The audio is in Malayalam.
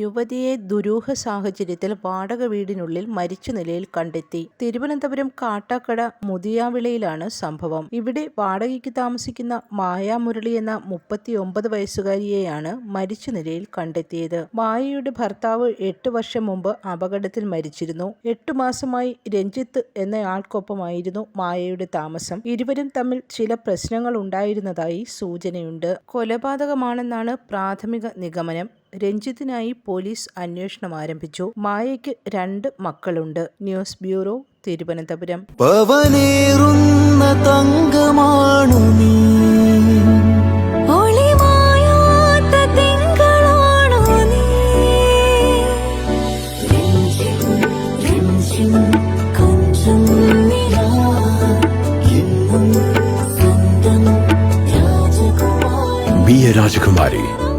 യുവതിയെ ദുരൂഹ സാഹചര്യത്തിൽ വാടക വീടിനുള്ളിൽ മരിച്ച നിലയിൽ കണ്ടെത്തി. തിരുവനന്തപുരം കാട്ടാക്കട മുതിയാവിളയിലാണ് സംഭവം. ഇവിടെ വാടകയ്ക്ക് താമസിക്കുന്ന മായാമുരളി എന്ന മുപ്പത്തിയൊമ്പത് വയസ്സുകാരിയെയാണ് മരിച്ച നിലയിൽ കണ്ടെത്തിയത്. മായയുടെ ഭർത്താവ് എട്ട് വർഷം മുമ്പ് അപകടത്തിൽ മരിച്ചിരുന്നു. എട്ടു മാസമായി രഞ്ജിത്ത് എന്നയാൾക്കൊപ്പമായിരുന്നു മായയുടെ താമസം. ഇരുവരും തമ്മിൽ ചില പ്രശ്നങ്ങൾ ഉണ്ടായിരുന്നതായി സൂചനയുണ്ട്. കൊലപാതകമാണെന്നാണ് പ്രാഥമിക നിഗമനം. രഞ്ജിത്തിനായി പോലീസ് അന്വേഷണം ആരംഭിച്ചു. മായയ്ക്ക് രണ്ട് മക്കളുണ്ട്. News bureau Thiruvananthapuram. പവനേറുന്ന തങ്കമാണു നീ. രാജകുമാരി.